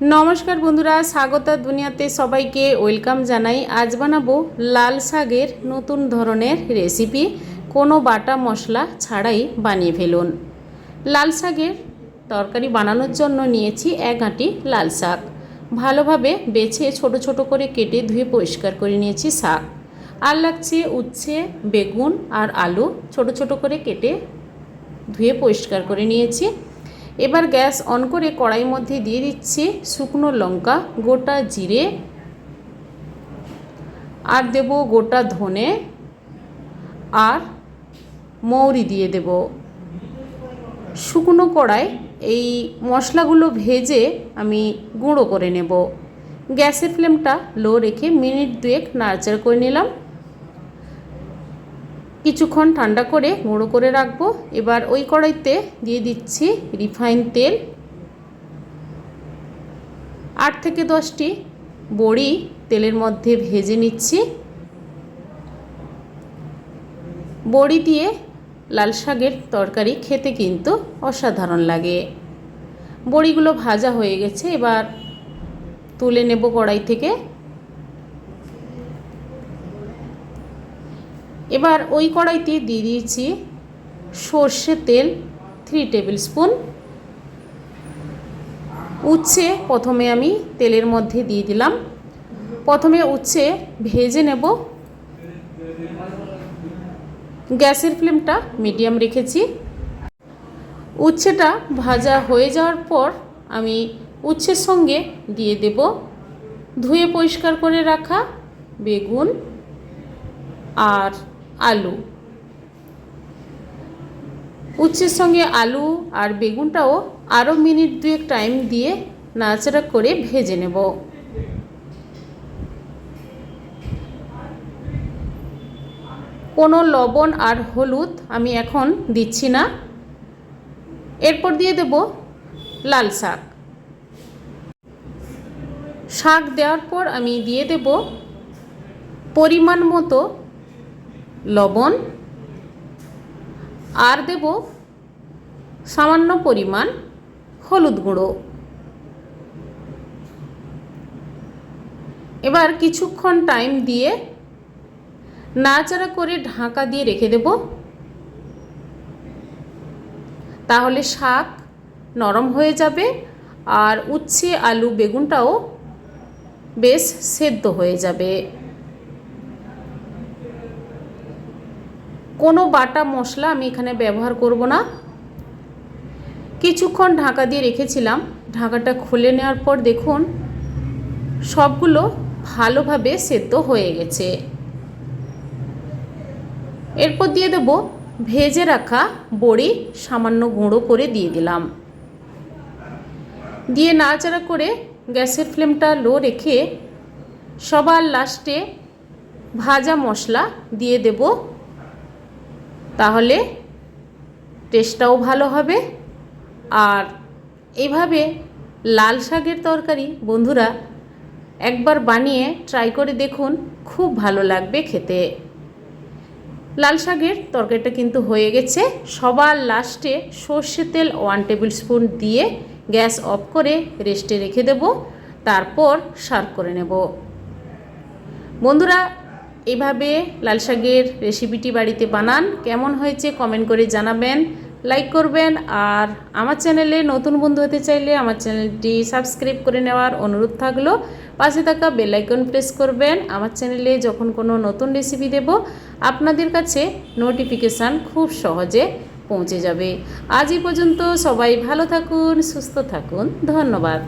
নমস্কার বন্ধুরা, স্বাগতা দুনিয়াতে সবাইকে ওয়েলকাম জানাই। আজ বানাবো লাল শাকের নতুন ধরনের রেসিপি। কোনো বাটা মশলা ছাড়াই বানিয়ে ফেলুন। লাল শাকের তরকারি বানানোর জন্য নিয়েছি এক আঁটি লাল শাক। ভালোভাবে বেছে ছোট ছোট করে কেটে ধুয়ে পরিষ্কার করে নিয়েছি শাক। আর লাগছে উচ্ছে, বেগুন আর আলু ছোট ছোট করে কেটে ধুয়ে পরিষ্কার করে নিয়েছি। এবার গ্যাস অন করে কড়াই মধ্যে দিয়ে দিচ্ছি শুকনো লঙ্কা, গোটা জিরে, আর দেব গোটা ধনে, আর মৌরি দিয়ে দেব। শুকনো কড়াই, এই মশলাগুলো ভেজে আমি গুঁড়ো করে নেব। গ্যাসের ফ্লেমটা লো রেখে মিনিট দুয়েক নাড়াচাড়া করে নিলাম। কিছুক্ষণ ঠান্ডা করে গুঁড়ো করে রাখব। এবার ওই কড়াইতে দিয়ে দিচ্ছি রিফাইন তেল। আট থেকে দশটি বড়ি তেলের মধ্যে ভেজে নিচ্ছি। বড়ি দিয়ে লাল শাকের তরকারি খেতে কিন্তু অসাধারণ লাগে। বড়িগুলো ভাজা হয়ে গেছে, এবার তুলে নেব কড়াই থেকে। এবার ওই কড়াইতে দিয়ে দিয়েছি সর্ষে তেল থ্রি টেবিল স্পুন উচ্ছে প্রথমে আমি তেলের মধ্যে দিয়ে দিলাম। প্রথমে উচ্ছে ভেজে নেব। গ্যাসের ফ্লেমটা মিডিয়াম রেখেছি। উচ্ছেটা ভাজা হয়ে যাওয়ার পর আমি উচ্ছের সঙ্গে দিয়ে দেব। ধুয়ে পরিষ্কার করে রাখা বেগুন আর আলু। উচ্ছের সঙ্গে আলু আর বেগুনটাও আরও মিনিট দুয়েক টাইম দিয়ে নাড়াচাড়া করে ভেজে নেব। কোনো লবণ আর হলুদ আমি এখন দিচ্ছি না। এরপর দিয়ে দেব লাল শাক। শাক দেওয়ার পর আমি দিয়ে দেব পরিমাণ মতো লবণ। আর দেব সামান্য পরিমাণ হলুদ গুঁড়ো। এবার কিছুক্ষণ টাইম দিয়ে নাড়াচাড়া করে ঢাকা দিয়ে রেখে দেব। তাহলে শাক নরম হয়ে যাবে আর উচ্ছে, আলু, বেগুনটাও বেশ সেদ্ধ হয়ে যাবে। কোনো বাটা মশলা আমি এখানে ব্যবহার করব না। কিছুক্ষণ ঢাকা দিয়ে রেখেছিলাম। ঢাকাটা খুলে নেওয়ার পর দেখুন, সবগুলো ভালোভাবে সেদ্ধ হয়ে গেছে। এরপর দিয়ে দেব ভেজে রাখা বড়ি, সামান্য গুঁড়ো করে দিয়ে দিলাম। দিয়ে নাড়াচাড়া করে গ্যাসের ফ্লেমটা লো রেখে সবার লাস্টে ভাজা মশলা দিয়ে দেব তাহলে টেস্টটাও ভালো হবে। আর এইভাবে লাল শাকের তরকারি বন্ধুরা একবার বানিয়ে ট্রাই করে দেখুন, খুব ভালো লাগবে খেতে। লাল শাকের তরকারিটা কিন্তু হয়ে গেছে। সবার লাস্টে সর্ষে তেল ওয়ান টেবিল স্পুন দিয়ে গ্যাস অফ করে রেস্টে রেখে দেব। তারপর সার্ভ করে নেব। বন্ধুরা এইভাবে লাল শাকের রেসিপিটি বাড়িতে বানান। কেমন হয়েছে কমেন্ট করে জানাবেন লাইক করবেন, আর আমার চ্যানেলে নতুন বন্ধু হতে চাইলে আমার চ্যানেলটি সাবস্ক্রাইব করে নেওয়ার অনুরোধ থাকল। পাশে থাকা বেলাইকন প্রেস করবেন। আমার চ্যানেলে যখন কোনো নতুন রেসিপি দেব, আপনাদের কাছে নোটিফিকেশান খুব সহজে পৌঁছে যাবে। আজ পর্যন্ত সবাই ভালো থাকুন, সুস্থ থাকুন। ধন্যবাদ।